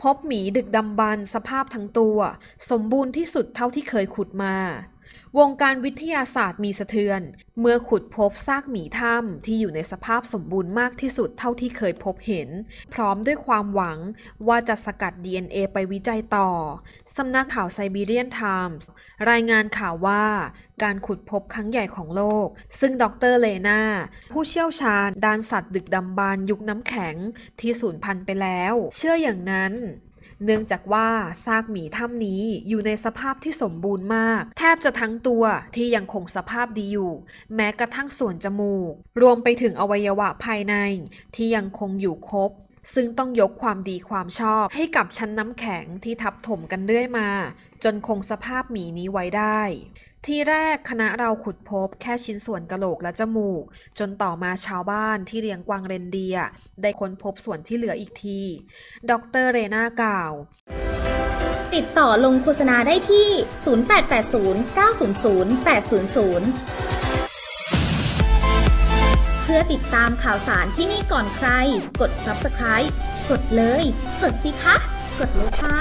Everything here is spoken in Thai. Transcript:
พบหมีดึกดำบรรพ์สภาพทั้งตัว สมบูรณ์ที่สุดเท่าที่เคยขุดมา วงการวิทยาศาสตร์มีสะเทือน เมื่อขุดพบซากหมีถ้ำที่อยู่ในสภาพสมบูรณ์มากที่สุดเท่าที่เคยพบเห็น พร้อมด้วยความหวังว่าจะสกัด DNA ไปวิจัยต่อ สำนักข่าวไซบีเรียนไทมส์รายงานข่าวว่าการขุดพบครั้งใหญ่ของโลก ซึ่งดรเลนาผู้เชี่ยวชาญด้านสัตว์ดึกดำบรรยุคน้ำแข็งที่สูญพันธุ์ไปแล้ว เชื่ออย่างนั้น เนื่องจากว่าซากหมีถ้ำนี้อยู่ในสภาพที่สมบูรณ์มาก แทบจะทั้งตัวที่ยังคงสภาพดีอยู่ แม้กระทั่งส่วนจมูก รวมไปถึงอวัยวะภายในที่ยังคงอยู่ครบซึ่งต้องยกความดีความชอบให้กับชั้นน้ำแข็งที่ทับถมกันเรื่อยมา จนคงสภาพหมีนี้ไว้ได้ ที่แรกคณะเราขุดพบแค่ชิ้นส่วนกะโหลกและจมูก จนต่อมาชาวบ้านที่เลี้ยงกวางเรนเดีย ได้ค้นพบส่วนที่เหลืออีกที ดรเรนากล่าว ติดต่อลงโฆษณาได้ที่ 0880 900 800 เพื่อติดตามข่าวสารที่นี่ก่อนใคร กด subscribe กดเลย กดสิคะ กดเลยค่ะ